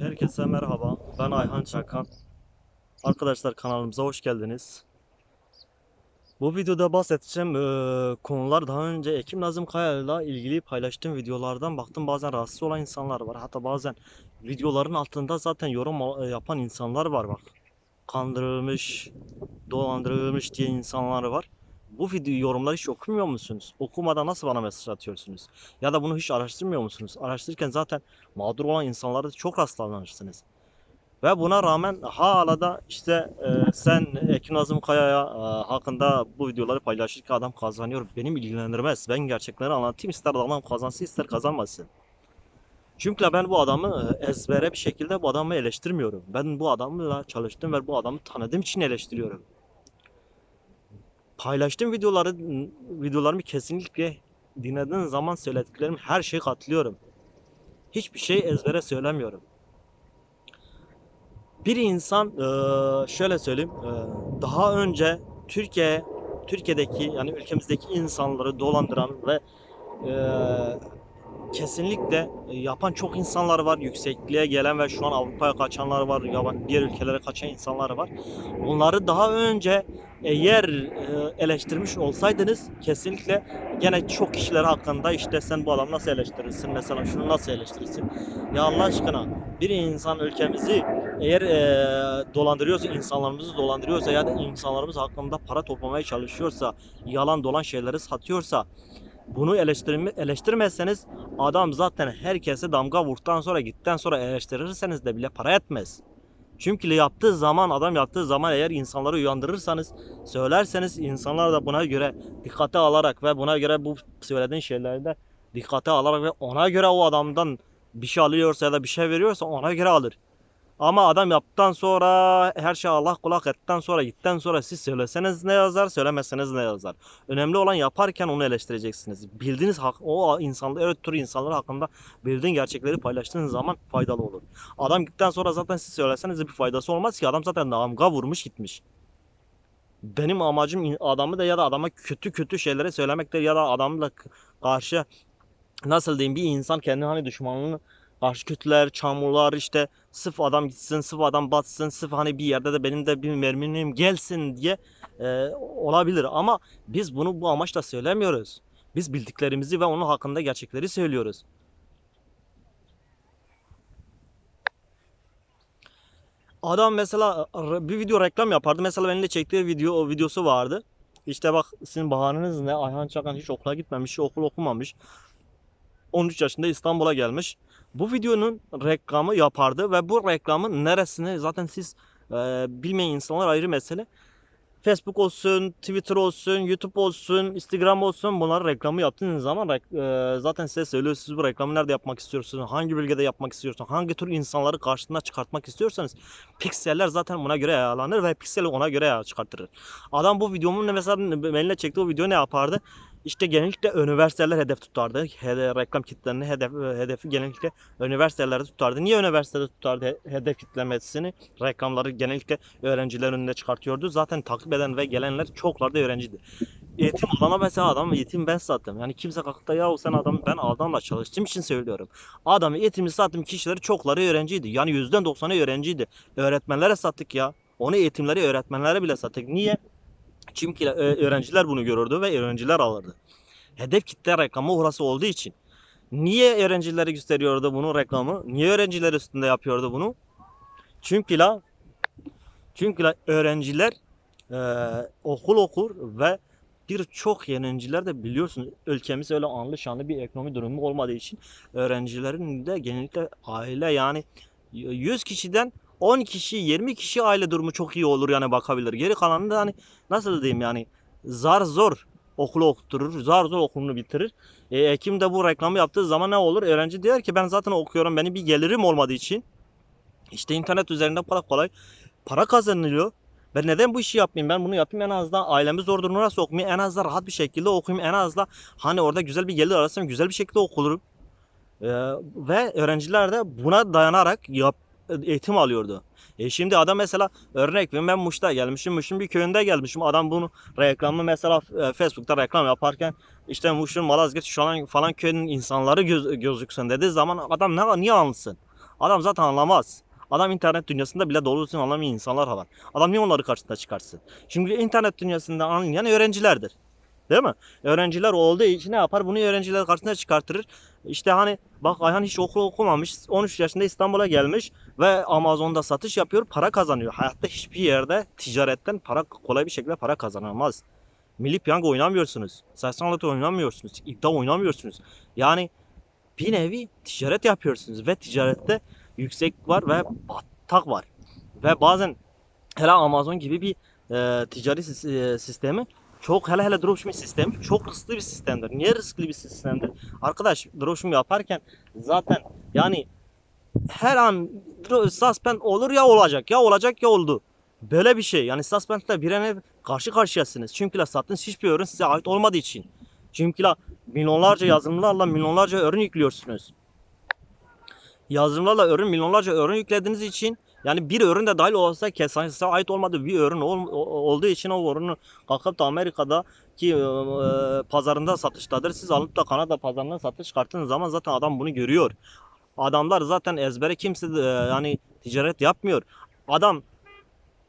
Herkese merhaba. Ben Ayhan Çakan. Arkadaşlar kanalımıza hoş geldiniz. Bu videoda bahsedeceğim eee, konular daha önce Ekim Nazım Kaya ile ilgili paylaştığım videolardan baktım bazen rahatsız olan insanlar var. Hatta bazen videoların altında zaten yorum al- yapan insanlar var bak. Kandırılmış, dolandırılmış diye insanlar var. Bu video yorumları hiç okumuyor musunuz? Okumadan nasıl bana mesaj atıyorsunuz? Ya da bunu hiç araştırmıyor musunuz? Araştırırken zaten mağdur olan insanlara çok rastlanırsınız. Ve buna rağmen hala da işte e, sen Ekin Nazım Kaya'ya e, hakkında bu videoları paylaşırken adam kazanıyor. Benim ilgilendirmez. Ben gerçekleri anlatayım. İster adam kazansın ister kazanmasın. Çünkü ben bu adamı e, ezbere bir şekilde bu adamı eleştirmiyorum. Ben bu adamla çalıştım ve bu adamı tanıdığım için eleştiriyorum. Paylaştığım videoları videolarımı kesinlikle dinlediğin zaman söylediklerim her şeye katılıyorum. Hiçbir şey ezbere söylemiyorum. Bir insan eee, şöyle söyleyeyim eee, daha önce Türkiye Türkiye'deki yani ülkemizdeki insanları dolandıran ve eee, kesinlikle yapan çok insanlar var. Yüksekliğe gelen ve şu an Avrupa'ya kaçanlar var. Diğer ülkelere kaçan insanlar var. Bunları daha önce eğer eee, eleştirmiş olsaydınız kesinlikle gene çok kişiler hakkında işte sen bu adamı nasıl eleştirirsin mesela şunu nasıl eleştirirsin ya Allah aşkına bir insan ülkemizi eğer eee, dolandırıyorsa insanlarımızı dolandırıyorsa ya da insanlarımız hakkında para toplamaya çalışıyorsa yalan dolan şeyleri satıyorsa bunu eleştirme, eleştirmezseniz adam zaten herkese damga vurduktan sonra gittikten sonra eleştirirseniz de bile para etmez. Çünkü yaptığı zaman adam yaptığı zaman eğer insanları uyandırırsanız söylerseniz insanlar da buna göre dikkate alarak ve buna göre bu söylediğin şeyleri de dikkate alarak ve ona göre o adamdan bir şey alıyorsa ya da bir şey veriyorsa ona göre alır. Ama adam yaptıktan sonra her şey Allah kulak ettikten sonra gittikten sonra siz söyleseniz ne yazar söylemeseniz ne yazar. Önemli olan yaparken onu eleştireceksiniz. Bildiğiniz hak, o insanlar, evet tür insanlar hakkında bildiğin gerçekleri paylaştığınız zaman faydalı olur. Adam gittikten sonra zaten siz söyleseniz bir faydası olmaz ki adam zaten damga vurmuş gitmiş. Benim amacım adamı da ya da adama kötü kötü şeyleri söylemektir ya da adamla karşı nasıl diyeyim bir insan kendi hani düşmanlığını karşı kötüler, çamurlar işte sırf adam gitsin, sırf adam batsın, sırf hani bir yerde de benim de bir merminim gelsin diye e, olabilir. Ama biz bunu bu amaçla söylemiyoruz. Biz bildiklerimizi ve onun hakkında gerçekleri söylüyoruz. Adam mesela bir video reklam yapardı. Mesela benimle çektiği video o videosu vardı. İşte bak sizin bahaneniz ne? Ayhan Çakan hiç okula gitmemiş, okul okumamış. 13 yaşında İstanbul'a gelmiş. Bu videonun reklamı yapardı ve bu reklamın neresini zaten siz e, bilmeyen insanlar ayrı mesele. Facebook olsun, Twitter olsun, YouTube olsun, Instagram olsun bunları reklamı yaptığınız zaman e, zaten size söylüyor siz bu reklamı nerede yapmak istiyorsunuz, hangi bölgede yapmak istiyorsunuz, hangi tür insanları karşısına çıkartmak istiyorsanız pikseller zaten buna göre ayarlanır ve pikseli ona göre ayar çıkartır. Adam bu videomun mesela benimle çektiği o video ne yapardı? İşte genellikle üniversiteler hedef tutardı. Hede, reklam kitlerini hedef, hedefi genellikle üniversitelerde tutardı. Niye üniversitede tutardı he- hedef kitlemesini? Reklamları genellikle öğrencilerin önüne çıkartıyordu. Zaten takip eden ve gelenler çokları da öğrenciydi. Eğitim alana mesela adam eğitim ben sattım. Yani kimse kalkıp da ya sen adam ben adamla çalıştığım için söylüyorum. Adam eğitimi sattığım kişileri çokları öğrenciydi. Yani yüzden doksanı öğrenciydi. Öğretmenlere sattık ya. Onu eğitimleri öğretmenlere bile sattık. Niye? Çünkü e, öğrenciler bunu görürdü ve öğrenciler alırdı. Hedef kitle reklamı orası olduğu için. Niye öğrencilere gösteriyordu bunu reklamı? Niye öğrenciler üstünde yapıyordu bunu? Çünkü la çünkü la öğrenciler e, okul okur ve birçok öğrenciler de biliyorsunuz ülkemiz öyle anlı şanlı bir ekonomi durumu olmadığı için öğrencilerin de genellikle aile yani 100 kişiden 10 kişi 20 kişi aile durumu çok iyi olur yani bakabilir. Geri kalanı da hani nasıl diyeyim yani zar zor okulu okutturur, zar zor okulunu bitirir. E, Ekim de bu reklamı yaptığı zaman ne olur? Öğrenci diyor ki ben zaten okuyorum, benim bir gelirim olmadığı için işte internet üzerinden para kolay para kazanılıyor. Ben neden bu işi yapmayayım? Ben bunu yapayım en azından ailemi zor durumuna sokmayayım. En azından rahat bir şekilde okuyayım. En azından hani orada güzel bir gelir arasam güzel bir şekilde okulurum. Ee, ve öğrenciler de buna dayanarak yap, eğitim alıyordu. E şimdi adam mesela örnek ben Muş'ta gelmişim. Muş'un bir köyünde gelmişim. Adam bunu reklamı mesela e, Facebook'ta reklam yaparken işte Muş'un Malazgirt şu an falan köyünün insanları göz, gözüksün dediği zaman adam ne niye anlasın? Adam zaten anlamaz. Adam internet dünyasında bile doğru düzgün anlamayan insanlar var. Adam niye onları karşısına çıkarsın? Çünkü internet dünyasında anlayan öğrencilerdir. Değil mi? Öğrenciler olduğu için ne yapar? Bunu öğrenciler karşısına çıkartır. İşte hani bak Ayhan hiç okul okumamış. 13 yaşında İstanbul'a gelmiş ve Amazon'da satış yapıyor. Para kazanıyor. Hayatta hiçbir yerde ticaretten para kolay bir şekilde para kazanılmaz. Milli piyango oynamıyorsunuz. Loto oynamıyorsunuz. iddia oynamıyorsunuz. Yani bir nevi ticaret yapıyorsunuz ve ticarette yüksek var ve batak var. Ve bazen hele Amazon gibi bir e, ticari e, sistemi çok hele hele dropshipping sistemi çok riskli bir sistemdir. Niye riskli bir sistemdir? Arkadaş dropshipping yaparken zaten yani her an suspend olur ya olacak ya olacak ya oldu. Böyle bir şey. Yani suspendle birine karşı karşıyasınız. Çünkü la sattığınız hiçbir ürün size ait olmadığı için. Çünkü la milyonlarca yazılımlarla milyonlarca ürün yüklüyorsunuz. Yazılımlarla ürün milyonlarca ürün yüklediğiniz için yani bir ürün de dahil olsa kesin size ait olmadığı bir ürün olduğu için o ürünü kalkıp da Amerika'da ki e, e, pazarında satıştadır. Siz alıp da Kanada pazarına satış çıkarttığınız zaman zaten adam bunu görüyor. Adamlar zaten ezbere kimse e, yani ticaret yapmıyor. Adam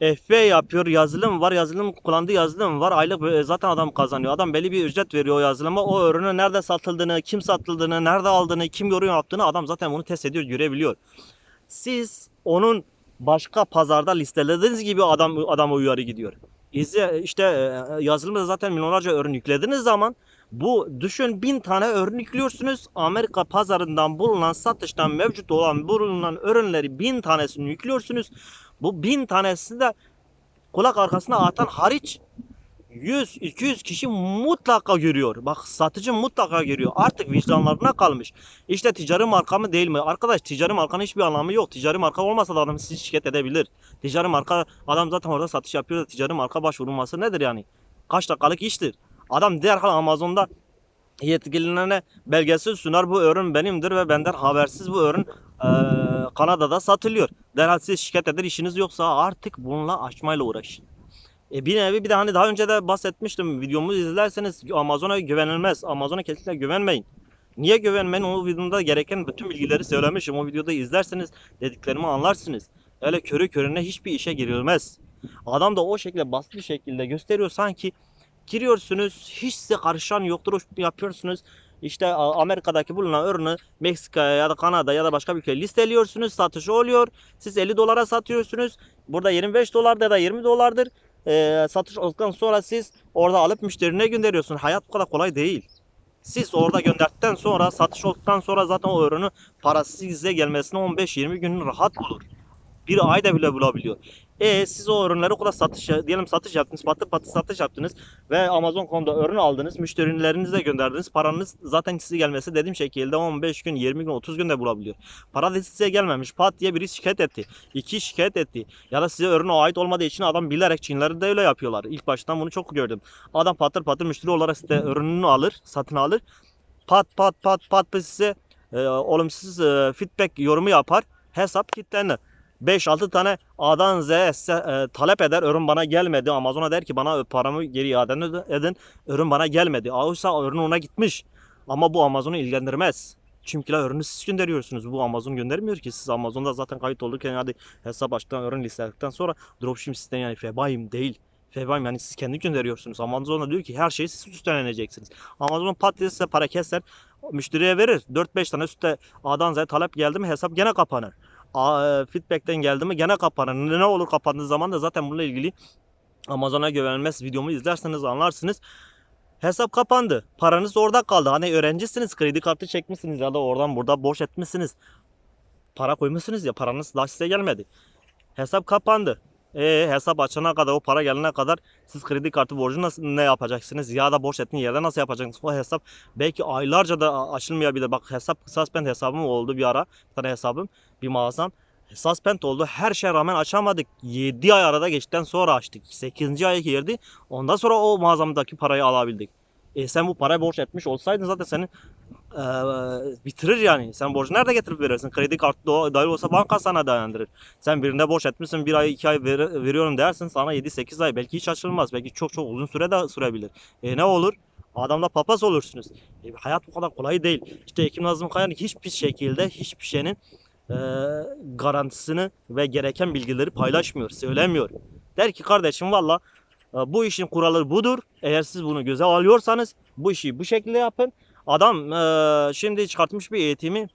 FB yapıyor, yazılım var, yazılım kullandığı yazılım var. Aylık e, zaten adam kazanıyor. Adam belli bir ücret veriyor o yazılıma. O ürünü nerede satıldığını, kim satıldığını, nerede aldığını, kim yorum yaptığını adam zaten bunu test ediyor, görebiliyor. Siz onun başka pazarda listelediğiniz gibi adam adama uyarı gidiyor. İzle işte e, yazılımda zaten milyonlarca ürün yüklediğiniz zaman bu düşün bin tane ürün yüklüyorsunuz. Amerika pazarından bulunan satıştan mevcut olan bulunan ürünleri bin tanesini yüklüyorsunuz. Bu bin tanesi de kulak arkasına atan hariç 100-200 kişi mutlaka görüyor. Bak satıcı mutlaka görüyor. Artık vicdanlarına kalmış. İşte ticari marka mı değil mi? Arkadaş ticari markanın hiçbir anlamı yok. Ticari marka olmasa da adam sizi şikayet edebilir. Ticari marka adam zaten orada satış yapıyor da ticari marka başvurulması nedir yani? Kaç dakikalık iştir. Adam derhal Amazon'da yetkililerine belgesi sunar. Bu ürün benimdir ve benden habersiz bu ürün eee, Kanada'da satılıyor. Derhal siz şikayet eder işiniz yoksa artık bununla açmayla uğraşın. E bir nevi bir de hani daha önce de bahsetmiştim videomu izlerseniz Amazon'a güvenilmez. Amazon'a kesinlikle güvenmeyin. Niye güvenmeyin? O videomda gereken bütün bilgileri söylemişim. O videoda izlerseniz dediklerimi anlarsınız. Öyle körü körüne hiçbir işe girilmez. Adam da o şekilde basit bir şekilde gösteriyor sanki giriyorsunuz hiç size karışan yoktur yapıyorsunuz. İşte Amerika'daki bulunan ürünü Meksika'ya ya da Kanada ya da başka bir ülkeye listeliyorsunuz. Satışı oluyor. Siz 50 dolara satıyorsunuz. Burada 25 dolardır ya da 20 dolardır. Ee, satış olduktan sonra siz orada alıp müşterine gönderiyorsun. Hayat bu kadar kolay değil. Siz orada gönderdikten sonra satış olduktan sonra zaten o ürünü parası size gelmesine 15-20 gün rahat bulur. Bir ayda bile bulabiliyor. E siz o ürünleri o kadar satış diyelim satış yaptınız, patır patır satış yaptınız ve Amazon.com'da ürün aldınız, müşterilerinize gönderdiniz. Paranız zaten size gelmesi dediğim şekilde 15 gün, 20 gün, 30 günde bulabiliyor. Para da size gelmemiş. Pat diye biri şikayet etti. iki şikayet etti. Ya da size ürün ait olmadığı için adam bilerek Çinliler de öyle yapıyorlar. İlk baştan bunu çok gördüm. Adam patır patır müşteri olarak size ürününü alır, satın alır. Pat pat pat pat size e, olumsuz e, feedback yorumu yapar. Hesap kilitlenir. 5-6 tane A'dan Z'ye e, talep eder. Ürün bana gelmedi. Amazon'a der ki bana paramı geri iade ed- edin. Ürün bana gelmedi. Oysa ürün ona gitmiş. Ama bu Amazon'u ilgilendirmez. Çünkü la ürünü siz gönderiyorsunuz. Bu Amazon göndermiyor ki. Siz Amazon'da zaten kayıt oldukça hadi hesap açtıktan ürün listeledikten sonra dropshipping sistemi yani febayim değil. Febayim yani siz kendi gönderiyorsunuz. Amazon'a diyor ki her şeyi siz üstleneceksiniz. Amazon pat size para keser. Müşteriye verir. 4-5 tane üstte A'dan Z'ye talep geldi mi hesap gene kapanır. E, feedback'ten geldi mi gene kapanır. Ne olur kapandığı zaman da zaten bununla ilgili Amazon'a güvenilmez videomu izlerseniz anlarsınız. Hesap kapandı. Paranız orada kaldı. Hani öğrencisiniz, kredi kartı çekmişsiniz ya da oradan burada borç etmişsiniz. Para koymuşsunuz ya paranız daha size gelmedi. Hesap kapandı. E hesap açana kadar o para gelene kadar siz kredi kartı borcu nasıl ne yapacaksınız ya da borç ettiğiniz yerde nasıl yapacaksınız? O hesap belki aylarca da açılmayabilir. Bak hesap suspend hesabım oldu bir ara. Bir tane hesabım bir mağazam. Suspend oldu. Her şeye rağmen açamadık. 7 ay arada geçtikten sonra açtık. 8. aya girdi. Ondan sonra o mağazamdaki parayı alabildik. E sen bu parayı borç etmiş olsaydın zaten senin eee, bitirir yani. Sen borcu nerede getirip verirsin? Kredi kartı da- dahil olsa banka sana dayandırır. Sen birinde borç etmişsin bir ay iki ay ver- veriyorum dersin sana 7-8 ay belki hiç açılmaz. Belki çok çok uzun süre de sürebilir. E ne olur? Adamla papaz olursunuz. E, hayat bu kadar kolay değil. İşte Ekim Nazım Kaya'nın hiçbir şekilde hiçbir şeyin e, e, garantisini ve gereken bilgileri paylaşmıyor, söylemiyor. Der ki kardeşim valla e, bu işin kuralı budur. Eğer siz bunu göze alıyorsanız bu işi bu şekilde yapın. Adam e, şimdi çıkartmış bir eğitimi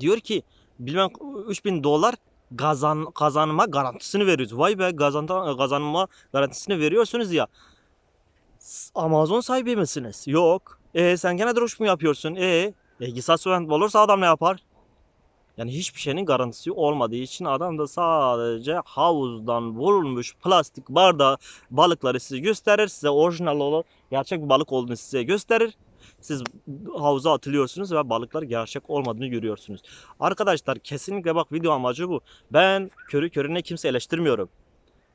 diyor ki bilmem 3000 dolar kazan kazanma garantisini veriyoruz. Vay be kazan kazanma garantisini veriyorsunuz ya. Amazon sahibi misiniz? Yok. E sen gene duruş mu yapıyorsun? E e kısas olursa adam ne yapar? Yani hiçbir şeyin garantisi olmadığı için adam da sadece havuzdan vurulmuş plastik bardağı balıkları size gösterir. Size orijinal olan gerçek bir balık olduğunu size gösterir. Siz havuza atılıyorsunuz ve balıklar gerçek olmadığını görüyorsunuz. Arkadaşlar kesinlikle bak video amacı bu. Ben körü körüne kimse eleştirmiyorum.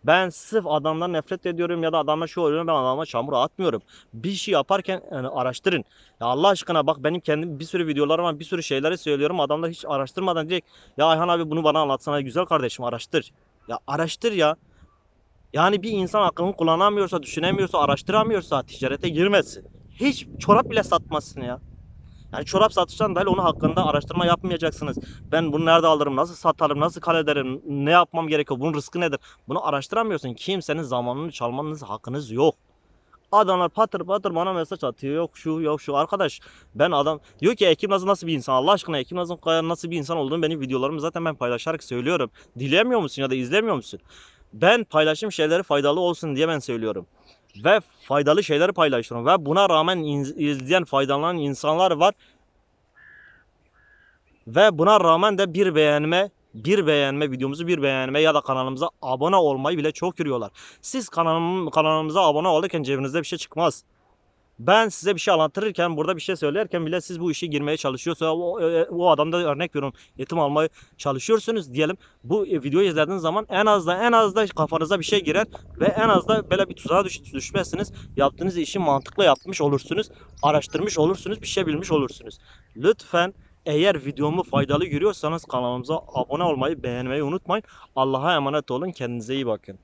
Ben sırf adamdan nefret ediyorum ya da adama şu oluyor ben adama çamur atmıyorum. Bir şey yaparken yani araştırın. Ya Allah aşkına bak benim kendim bir sürü videolarım var bir sürü şeyleri söylüyorum. Adamlar hiç araştırmadan direkt ya Ayhan abi bunu bana anlatsana güzel kardeşim araştır. Ya araştır ya. Yani bir insan aklını kullanamıyorsa, düşünemiyorsa, araştıramıyorsa ticarete girmesin. Hiç çorap bile satmasın ya. Yani çorap satıştan dahil onun hakkında araştırma yapmayacaksınız. Ben bunu nerede alırım, nasıl satarım, nasıl kal ederim, ne yapmam gerekiyor, bunun rızkı nedir? Bunu araştıramıyorsun. Kimsenin zamanını çalmanız hakkınız yok. Adamlar patır patır bana mesaj atıyor. Yok şu yok şu. Arkadaş ben adam diyor ki Ekim Nazım nasıl bir insan? Allah aşkına Ekim Nazım nasıl bir insan olduğunu benim videolarımı zaten ben paylaşarak söylüyorum. Dilemiyor musun ya da izlemiyor musun? Ben paylaşım şeyleri faydalı olsun diye ben söylüyorum. Ve faydalı şeyleri paylaşıyorum. Ve buna rağmen izleyen faydalanan insanlar var. Ve buna rağmen de bir beğenme, bir beğenme, videomuzu bir beğenme ya da kanalımıza abone olmayı bile çok görüyorlar. Siz kanalım, kanalımıza abone olurken cebinizde bir şey çıkmaz. Ben size bir şey anlatırken, burada bir şey söylerken bile siz bu işe girmeye çalışıyorsa o, e, o adamda örnek veriyorum eğitim almaya çalışıyorsunuz diyelim. Bu e, videoyu izlediğiniz zaman en az da en az da kafanıza bir şey girer ve en az da böyle bir tuzağa düş, düşmezsiniz. Yaptığınız işi mantıklı yapmış olursunuz. Araştırmış olursunuz. Bir şey bilmiş olursunuz. Lütfen eğer videomu faydalı görüyorsanız kanalımıza abone olmayı, beğenmeyi unutmayın. Allah'a emanet olun. Kendinize iyi bakın.